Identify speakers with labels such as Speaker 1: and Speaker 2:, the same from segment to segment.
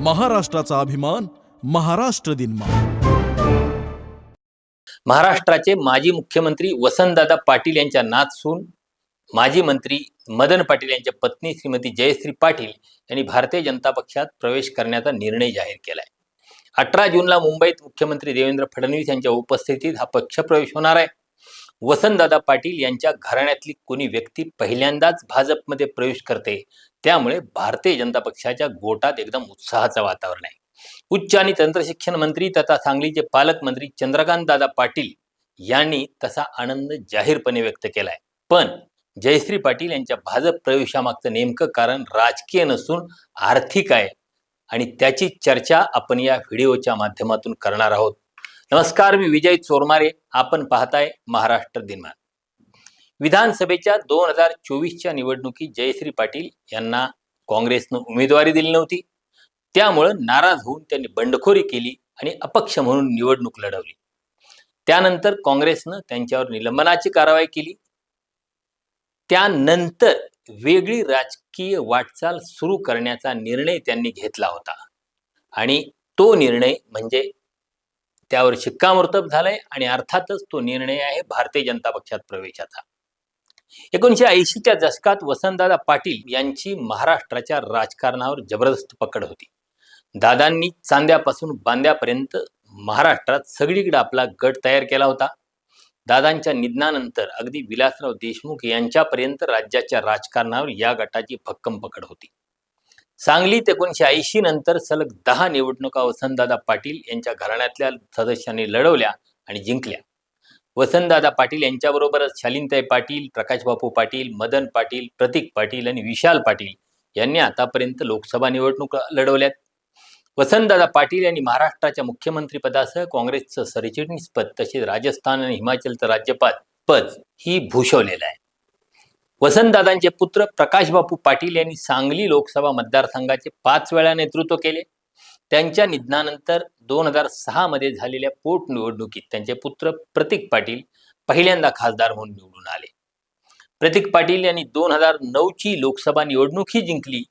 Speaker 1: महाराष्ट्राचा अभिमान महाराष्ट्र दिन
Speaker 2: महाराष्ट्राचे माजी मुख्यमंत्री वसंतदादा पाटील यांच्या नातसून माजी मंत्री मदन पाटील यांच्या पत्नी श्रीमती जयश्री पाटील यांनी भारतीय जनता पक्षात प्रवेश करण्याचा निर्णय जाहीर केला आहे अठरा जूनला मुंबईत मुख्यमंत्री देवेंद्र फडणवीस यांच्या उपस्थितीत हा पक्षप्रवेश होणार आहे. वसंतदादा पाटील यांच्या घराण्यातली कोणी व्यक्ती पहिल्यांदाच भाजपमध्ये प्रवेश करते त्यामुळे भारतीय जनता पक्षाच्या गोटात एकदम उत्साहाचं वातावरण आहे. उच्च आणि तंत्रशिक्षण मंत्री तथा सांगलीचे पालकमंत्री चंद्रकांत दादा पाटील यांनी तसा आनंद जाहीरपणे व्यक्त केलाय. पण जयश्री पाटील यांच्या भाजप प्रवेशामागचं नेमकं कारण राजकीय नसून आर्थिक आहे आणि त्याची चर्चा आपण या व्हिडिओच्या माध्यमातून करणार आहोत. नमस्कार मी विजय चोरमारे. आपण पाहताय महाराष्ट्र दिनमान. विधानसभेच्या दोन हजार चोवीसच्या निवडणुकीत जयश्री पाटील यांना काँग्रेसनं उमेदवारी दिली नव्हती. त्यामुळं नाराज होऊन त्यांनी बंडखोरी केली आणि अपक्ष म्हणून निवडणूक लढवली. त्यानंतर काँग्रेसनं त्यांच्यावर निलंबनाची कारवाई केली. त्यानंतर वेगळी राजकीय वाटचाल सुरू करण्याचा निर्णय त्यांनी घेतला होता. आणि तो निर्णय म्हणजे त्यावर शिक्कामोर्तब झालाय आणि अर्थातच तो निर्णय आहे भारतीय जनता पक्षात प्रवेशाचा. एकोणीशे ऐंशीच्या दशकात वसंतदादा पाटील यांची महाराष्ट्राच्या राजकारणावर जबरदस्त पकड होती. दादांनी चांद्यापासून बांद्यापर्यंत महाराष्ट्रात सगळीकडे आपला गट तयार केला होता. दादांच्या निधनानंतर अगदी विलासराव देशमुख यांच्यापर्यंत राज्याच्या राजकारणावर या गटाची भक्कम पकड होती. सांगलीत एकोणीशे ऐंशी नंतर सलग दहा निवडणुका वसंतदादा पाटील यांच्या घराण्यातल्या सदस्यांनी लढवल्या आणि जिंकल्या. वसंतदादा पाटील यांच्याबरोबरच शालिनताई पाटील प्रकाशबापू पाटील मदन पाटील प्रतीक पाटील आणि विशाल पाटील यांनी आतापर्यंत लोकसभा निवडणुका लढवल्यात. वसंतदादा पाटील यांनी महाराष्ट्राच्या मुख्यमंत्रीपदासह काँग्रेसचं सरचिटणीसपद तसेच राजस्थान आणि हिमाचलचं राज्यपाल पद ही भूषवलेलं आहे. वसंतदादांचे पुत्र प्रकाशबापू पाटील यांनी सांगली लोकसभा मतदारसंघाचे पाच वेळा नेतृत्व केले. त्यांच्या निधनानंतर दोन हजार सहा मध्ये झालेल्या पोटनिवडणुकीत त्यांचे पुत्र प्रतीक पाटील पहिल्यांदा खासदार म्हणून निवडून आले. प्रतीक पाटील यांनी दोन हजार नऊची लोकसभा निवडणूकही जिंकली.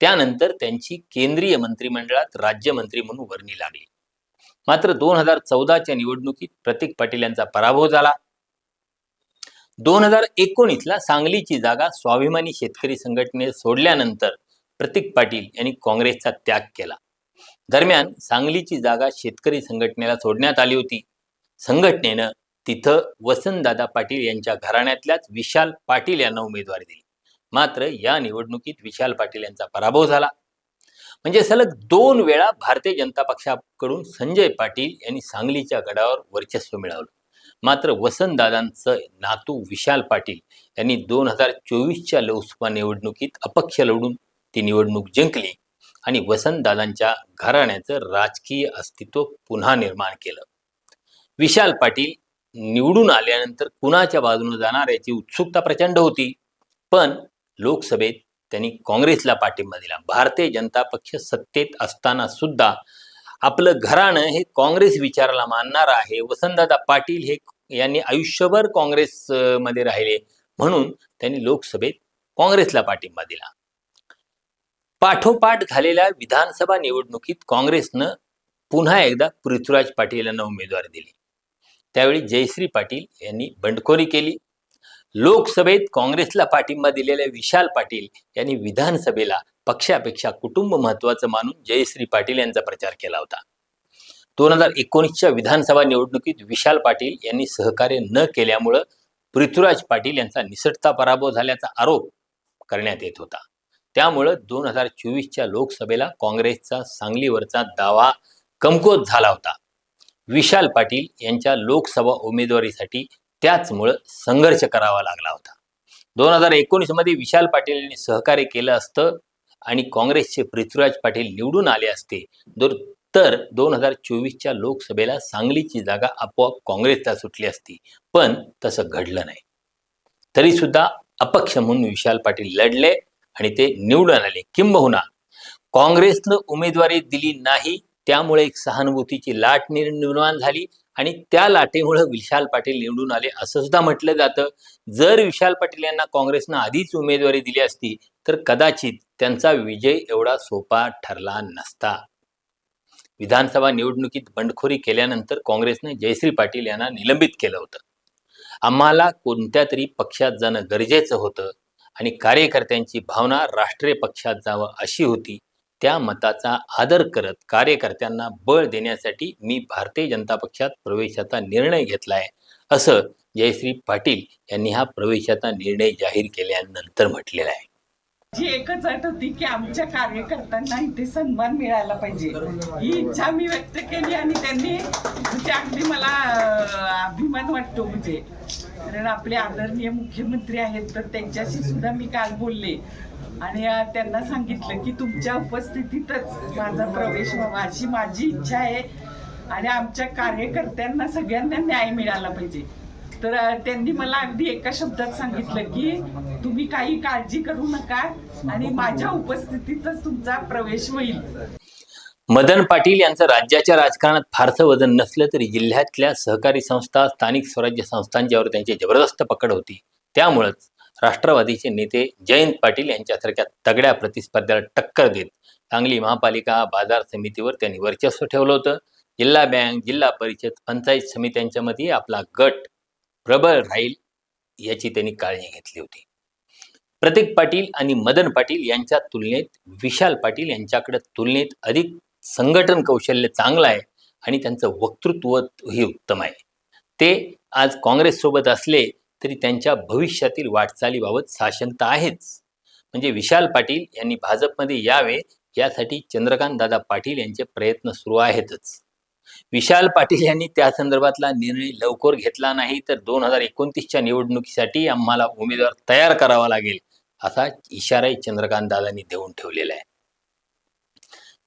Speaker 2: त्यानंतर त्यांची केंद्रीय मंत्रिमंडळात राज्यमंत्री म्हणून वर्णी लागली. मात्र दोन हजार चौदाच्या निवडणुकीत प्रतीक पाटील यांचा पराभव झाला. दोन हजार एकोणीसला सांगलीची जागा स्वाभिमानी शेतकरी संघटनेने सोडल्यानंतर प्रतीक पाटील यांनी काँग्रेसचा त्याग केला. दरम्यान सांगलीची जागा शेतकरी संघटनेला सोडण्यात आली होती. संघटनेनं तिथं वसंतदादा पाटील यांच्या घराण्यातल्याच विशाल पाटील यांना उमेदवारी दिली. मात्र या निवडणुकीत विशाल पाटील यांचा पराभव झाला. म्हणजे सलग दोन वेळा भारतीय जनता पक्षाकडून संजय पाटील यांनी सांगलीच्या गडावर वर्चस्व मिळवलं. मात्र वसंतदादांचं नातू विशाल पाटील यांनी दोन हजार चोवीसच्या लोकसभा निवडणुकीत अपक्ष लढून ती निवडणूक जिंकली. आणि वसंतदादांच्या घराण्याचं राजकीय अस्तित्व पुन्हा निर्माण केलं. विशाल पाटील निवडून आल्यानंतर कुणाच्या बाजूने जाणार याची उत्सुकता प्रचंड होती. पण लोकसभेत त्यांनी काँग्रेसला पाठिंबा दिला. भारतीय जनता पक्ष सत्तेत असताना सुद्धा आपलं घराणं हे काँग्रेस विचाराला मानणार आहे. वसंतदादा पाटील हे यांनी आयुष्यभर काँग्रेस मध्ये राहिले म्हणून त्यांनी लोकसभेत काँग्रेसला पाठिंबा दिला. पाठोपाठ झालेल्या विधानसभा निवडणुकीत काँग्रेसनं पुन्हा एकदा पृथ्वीराज पाटील यांना उमेदवारी दिली. त्यावेळी जयश्री पाटील यांनी बंडखोरी केली. लोकसभेत काँग्रेसला पाठिंबा दिलेल्या विशाल पाटील यांनी विधानसभेला पक्षापेक्षा कुटुंब महत्वाचं मानून जयश्री पाटील यांचा प्रचार केला होता. दोन हजार एकोणीसच्या विधानसभा निवडणुकीत विशाल पाटील यांनी सहकार्य न केल्यामुळं पृथ्वीराज पाटील यांचा निसटता पराभव झाल्याचा आरोप करण्यात येत होता. त्यामुळं दोन हजार चोवीसच्या लोकसभेला काँग्रेसचा सांगलीवरचा दावा कमकुवत झाला होता. विशाल पाटील यांच्या लोकसभा उमेदवारीसाठी त्याचमुळं संघर्ष करावा लागला होता. दोन हजार एकोणीसमध्ये विशाल पाटील यांनी सहकार्य केलं असतं आणि काँग्रेसचे पृथ्वीराज पाटील निवडून आले असते दर तर दोन हजार चोवीसच्या लोकसभेला सांगलीची जागा आपोआप काँग्रेसला सुटली असती पण तसं घडलं नाही. तरी सुद्धा अपक्ष म्हणून विशाल पाटील लढले आणि ते निवडून आले किंबहुना. काँग्रेसनं उमेदवारी दिली नाही त्यामुळे एक सहानुभूतीची लाट निर्माण झाली आणि त्या लाटेमुळे विशाल पाटील निवडून आले. असं सुद्धा म्हटलं जातं. जर विशाल पाटील यांना काँग्रेसनं आधीच उमेदवारी दिली असती तर कदाचित त्यांचा विजय एवढा सोपा ठरला नसता. विधानसभा निवडणुकीत बंडखोरी केल्यानंतर काँग्रेसनं जयश्री पाटील यांना निलंबित केलं होतं. आम्हाला कोणत्या तरी पक्षात जाणं गरजेचं होतं. आणि कार्यकर्त्यांची भावना राष्ट्रीय पक्षात जावं अशी होती. त्या मताचा आदर करत कार्यकर्त्यांना बळ देण्यासाठी मी भारतीय जनता पक्षात प्रवेशाचा निर्णय घेतलाय असं जयश्री पाटील यांनी हा प्रवेशाचा निर्णय जाहीर केल्यानंतर म्हटलेला आहे.
Speaker 3: जी एकच अट होती की आमच्या कार्यकर्त्यांना इथे सन्मान मिळायला पाहिजे. ही इच्छा मी व्यक्त केली आणि त्यांनी अगदी मला अभिमान वाटतो म्हणजे. कारण आपले आदरणीय मुख्यमंत्री आहेत तर त्यांच्याशी सुद्धा मी काल बोलले. आणि त्यांना सांगितलं की तुमच्या उपस्थितीतच माझा प्रवेश व्हावा अशी माझी इच्छा आहे. आणि आमच्या कार्यकर्त्यांना सगळ्यांना न्याय मिळाला पाहिजे. तर त्यांनी मला अगदी एका शब्दात सांगितलं की तुम्ही काही काळजी करू नका आणि माझ्या उपस्थितीतच तुमचा प्रवेश होईल.
Speaker 2: मदन पाटील यांचं राज्याच्या राजकारणात फारसं वजन नसलं तरी जिल्ह्यातल्या सहकारी संस्था स्थानिक स्वराज्य संस्थांच्यावर त्यांची जबरदस्त पकड होती. त्यामुळंच राष्ट्रवादीचे नेते जयंत पाटील यांच्यासारख्या तगड्या प्रतिस्पर्ध्याला टक्कर देत सांगली महापालिका बाजार समितीवर त्यांनी वर्चस्व ठेवलं होतं. जिल्हा बँक जिल्हा परिषद पंचायत समित्यांच्या आपला गट प्रबळ राहील याची त्यांनी काळजी घेतली होती. प्रतीक पाटील आणि मदन पाटील यांच्या तुलनेत विशाल पाटील यांच्याकडे तुलनेत अधिक संघटन कौशल्य चांगलं आहे आणि त्यांचं वक्तृत्व ही उत्तम आहे. ते आज काँग्रेससोबत असले तरी त्यांच्या भविष्यातील वाटचालीबाबत साशंकता आहेच. म्हणजे विशाल पाटील यांनी भाजपमध्ये यावे यासाठी चंद्रकांत दादा पाटील यांचे प्रयत्न सुरू आहेतच. विशाल पाटील यांनी त्या संदर्भातला निर्णय लवकर घेतला नाही तर दोन हजार एकोणतीसच्या निवडणुकीसाठी आम्हाला उमेदवार तयार करावा लागेल असा इशाराही चंद्रकांत दादांनी देऊन ठेवलेला आहे.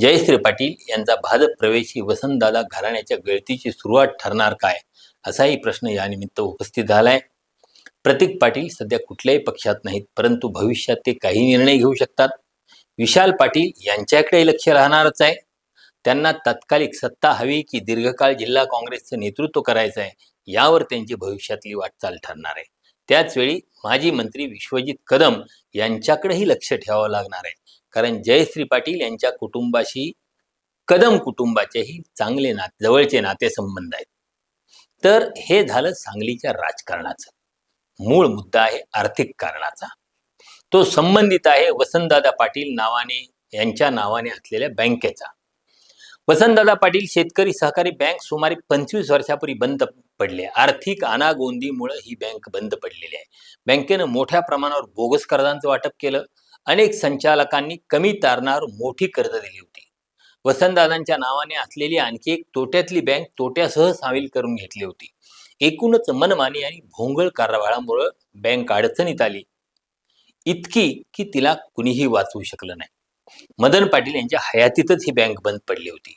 Speaker 2: जयश्री पाटील यांचा भाजप प्रवेशी वसंतदादा घराण्याच्या गळतीची सुरुवात ठरणार काय? असाही प्रश्न यानिमित्त उपस्थित झालाय. प्रतीक पाटील सध्या कुठल्याही पक्षात नाहीत परंतु भविष्यात ते काही निर्णय घेऊ शकतात. विशाल पाटील यांच्याकडे लक्ष राहणारच आहे. त्यांना तात्कालिक सत्ता हवी की दीर्घकाळ जिल्हा काँग्रेसचं नेतृत्व करायचं आहे यावर त्यांची भविष्यातली वाटचाल ठरणार आहे. त्याचवेळी माजी मंत्री विश्वजित कदम यांच्याकडेही लक्ष ठेवावं लागणार आहे. कारण जयश्री पाटील यांच्या कुटुंबाशी कदम कुटुंबाचेही चांगले नाते जवळचे नातेसंबंध आहेत. तर हे झालं सांगलीच्या राजकारणाचं. मूळ मुद्दा आहे आर्थिक कारणाचा. तो संबंधित आहे वसंतदादा पाटील नावाने यांच्या नावाने असलेल्या बँकेचा. वसंतदादा पाटील शेतकरी सहकारी बँक सुमारे पंचवीस वर्षापूर्वी बंद पडले. आर्थिक अनागोंदीमुळे ही बँक बंद पडलेली आहे. बँकेनं मोठ्या प्रमाणावर बोगस कर्जांचं वाटप केलं. अनेक संचालकांनी कमी तारणावर मोठी कर्ज दिली होती. वसंतदादांच्या नावाने असलेली आणखी एक तोट्यातली बँक तोट्यासह सामील करून घेतली होती. एकूणच मनमानी आणि भोंगळ कारवाळामुळं बँक अडचणीत आली. इतकी की तिला कुणीही वाचवू शकलं नाही. मदन पाटील यांच्या हयातीतच ही बँक बंद पडली होती.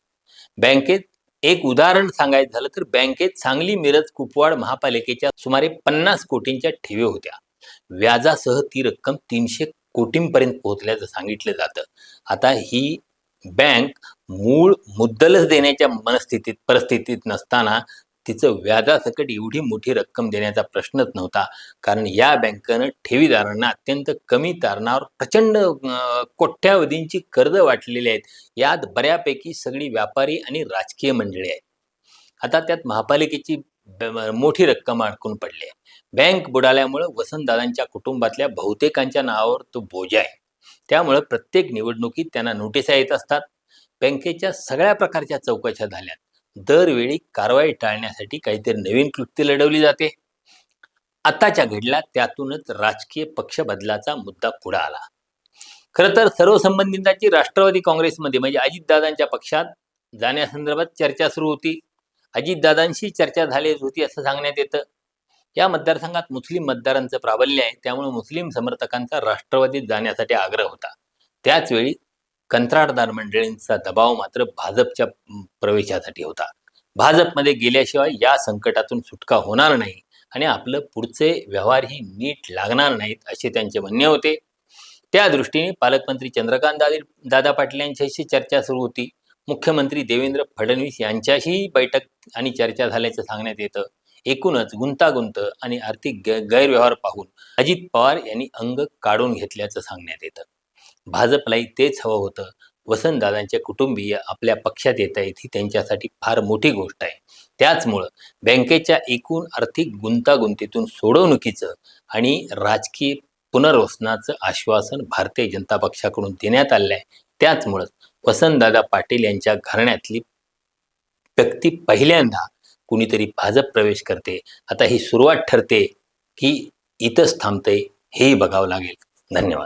Speaker 2: बँकेत एक उदाहरण सांगायचं झालं तर बँकेत सांगली मिरज कुपवाड महापालिकेच्या सुमारे पन्नास कोटींच्या ठेवी होत्या. व्याजासह ती रक्कम तीनशे कोटींपर्यंत पोहोचल्याचं सांगितलं जातं. आता ही बँक मूळ मुद्दलच देण्याच्या मनस्थितीत परिस्थितीत नसताना तिचं व्याजासकट एवढी मोठी रक्कम देण्याचा प्रश्नच नव्हता. कारण या बँकेनं ठेवीदारांना अत्यंत कमी तारणावर प्रचंड कोट्यावधींची कर्ज वाटलेली आहेत. यात बऱ्यापैकी सगळी व्यापारी आणि राजकीय मंडळी आहेत. आता त्यात महापालिकेची मोठी रक्कम अडकून पडली. आहे बँक बुडाल्यामुळं वसंतदादांच्या कुटुंबातल्या बहुतेकांच्या नावावर तो बोजा आहे. त्यामुळं प्रत्येक निवडणुकीत त्यांना नोटिसा येत असतात. बँकेच्या सगळ्या प्रकारच्या चौकशा झाल्या दरवेळी कारवाई टाळण्यासाठी काहीतरी नवीन कृती लढवली जाते. आताच्या घडला त्यातूनच राजकीय पक्ष बदलाचा मुद्दा पुढे आला. खरं तर सर्व संबंधितांची राष्ट्रवादी काँग्रेसमध्ये म्हणजे अजितदादांच्या पक्षात जाण्यासंदर्भात चर्चा सुरू होती. अजितदादांशी चर्चा झाली होती असं सांगण्यात येतं. या मतदारसंघात मुस्लिम मतदारांचं प्राबल्य आहे. त्यामुळे मुस्लिम समर्थकांचा राष्ट्रवादीत जाण्यासाठी आग्रह होता. त्याचवेळी कंत्राटदार मंडळींचा दबाव मात्र भाजपच्या प्रवेशासाठी होता. भाजपमध्ये गेल्याशिवाय या संकटातून सुटका होणार नाही आणि आपलं पुढचे व्यवहारही नीट लागणार नाहीत असे त्यांचे म्हणणे होते. त्या दृष्टीने पालकमंत्री चंद्रकांत दादी दादा पाटील यांच्याशी चर्चा सुरू होती. मुख्यमंत्री देवेंद्र फडणवीस यांच्याशी बैठक आणि चर्चा झाल्याचं सांगण्यात येतं. एकूणच गुंतागुंत आणि आर्थिक गैरव्यवहार पाहून अजित पवार यांनी अंग काढून घेतल्याचं सांगण्यात येतं. भाजपलाही तेच हवं होतं. वसंतदादांचे कुटुंबीय आपल्या पक्षात येत आहेत ही त्यांच्यासाठी फार मोठी गोष्ट आहे. त्याचमुळं बँकेच्या एकूण आर्थिक गुंतागुंतीतून सोडवणुकीचं आणि राजकीय पुनर्वसनाचं आश्वासन भारतीय जनता पक्षाकडून देण्यात आलं आहे त्याचमुळं वसंतदादा पाटील यांच्या घराण्यातली व्यक्ती पहिल्यांदा कुणीतरी भाजप प्रवेश करते. आता ही सुरुवात ठरते की इथंच थांबते हेही बघावं लागेल. धन्यवाद.